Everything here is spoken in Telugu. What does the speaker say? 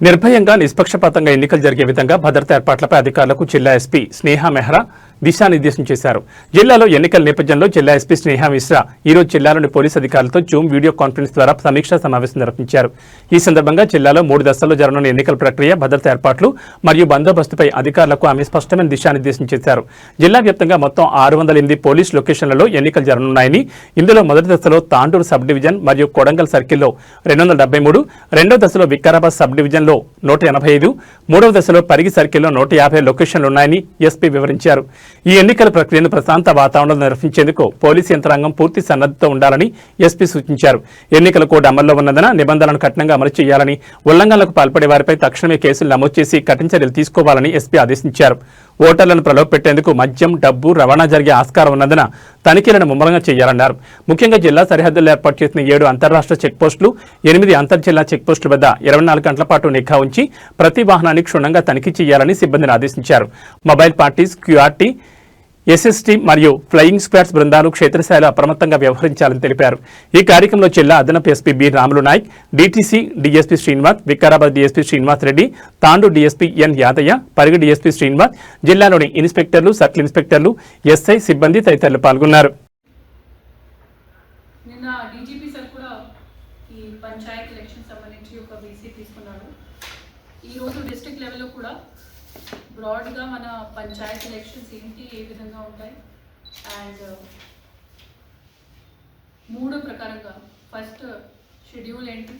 నిర్భయంగా నిష్పక్షపాతంగా ఎన్నికలు జరిగే విధంగా భద్రతా ఏర్పాట్లపై అధికారులకు జిల్లా ఎస్పీ స్నేహ మెహ్రా దిశానిర్దేశం చేశారు. జిల్లాలో ఎన్నికల నేపథ్యంలో జిల్లా ఎస్పీ స్నేహ మిశ్రా ఈరోజు జిల్లాలోని పోలీస్ అధికారులతో జూమ్ వీడియో కాన్ఫరెన్స్ ద్వారా సమీక్షా సమావేశం నిర్వహించారు. ఈ సందర్భంగా జిల్లాలో మూడు దశల్లో జరగనున్న ఎన్నికల ప్రక్రియ భద్రత ఏర్పాట్లు మరియు బందోబస్తుపై అధికారులకు ఆమె స్పష్టమైన దిశానిర్దేశం చేశారు. జిల్లా వ్యాప్తంగా మొత్తం ఆరు వందల ఎనిమిది పోలీస్ లొకేషన్లలో ఎన్నికలు జరగనున్నాయని ఇందులో మొదటి దశలో తాండూరు సబ్ డివిజన్ మరియు కొడంగల్ సర్కిల్లో రెండు వందల డెబ్బై మూడు రెండో దశలో వికారాబాద్ సబ్ డివిజన్లో నూట ఎనభై ఐదు మూడవ దశలో పరిగి సర్కిల్లో నూట యాభై లొకేషన్లు ఉన్నాయని ఎస్పీ వివరించారు. ఈ ఎన్నికల ప్రక్రియను ప్రశాంత వాతావరణంలో నిర్వహించేందుకు పోలీసు యంత్రాంగం పూర్తి సన్నద్ధతో ఉండాలని ఎస్పీ సూచించారు. ఎన్నికల కోడ్ అమల్లో ఉన్నందున నిబంధనలను కఠినంగా అమలు చేయాలని ఉల్లంఘనలకు పాల్పడే వారిపై తక్షణమే కేసులు నమోదు చేసి కఠిన చర్యలు తీసుకోవాలని ఎస్పీ ఆదేశించారు. ఓటర్లను ప్రలోభపెట్టేందుకు మద్యం డబ్బు రవాణా జరిగే ఆస్కారం ఉన్నందున తనిఖీలను ముమ్మరంగా చేయాలన్నారు. ముఖ్యంగా జిల్లా సరిహద్దుల్లో ఏర్పాటు చేసిన ఏడు అంతర్రాష్ట్ర చెక్పోస్టులు ఎనిమిది అంతర్జిల్లా చెక్పోస్టుల వద్ద ఇరవై నాలుగు గంటల పాటు నిఘా ఉంచి ప్రతి వాహనాన్ని క్షుణ్ణంగా తనిఖీ చేయాలని సిబ్బందిని ఆదేశించారు. మొబైల్ పార్టీస్ క్యూఆర్టీ ఎస్ఎస్టీ మరియు ఫ్లయింగ్ స్క్వాడ్స్ బృందాలు క్షేత్రస్థాయిలో అప్రమత్తంగా వ్యవహరించాలని తెలిపారు. ఈ కార్యక్రమంలో జిల్లా అదనపు SP B Ramulu Naik DTC DSP Srinivas Vikarabad DSP Srinivas Reddy Tandur DSP N Yadaiah Parigi DSP Srinivas జిల్లాలోని ఇన్స్పెక్టర్లు సర్కిల్ ఇన్స్పెక్టర్లు ఎస్ఐ సిబ్బంది తదితరులు పాల్గొన్నారు. నిన్న డీజీపీ సార్ కూడా ఈ పంచాయత్ ఎలక్షన్ సంబంధించి ఒక బీసీ తీసుకున్నాడు. ఈరోజు డిస్ట్రిక్ట్ లెవెల్లో కూడా బ్రాడ్గా మన పంచాయత్ ఎలక్షన్స్ ఏంటి ఏ విధంగా ఉంటాయి? అండ్ uh, మూడో ప్రకారంగా. ఫస్ట్ షెడ్యూల్ ఏంటి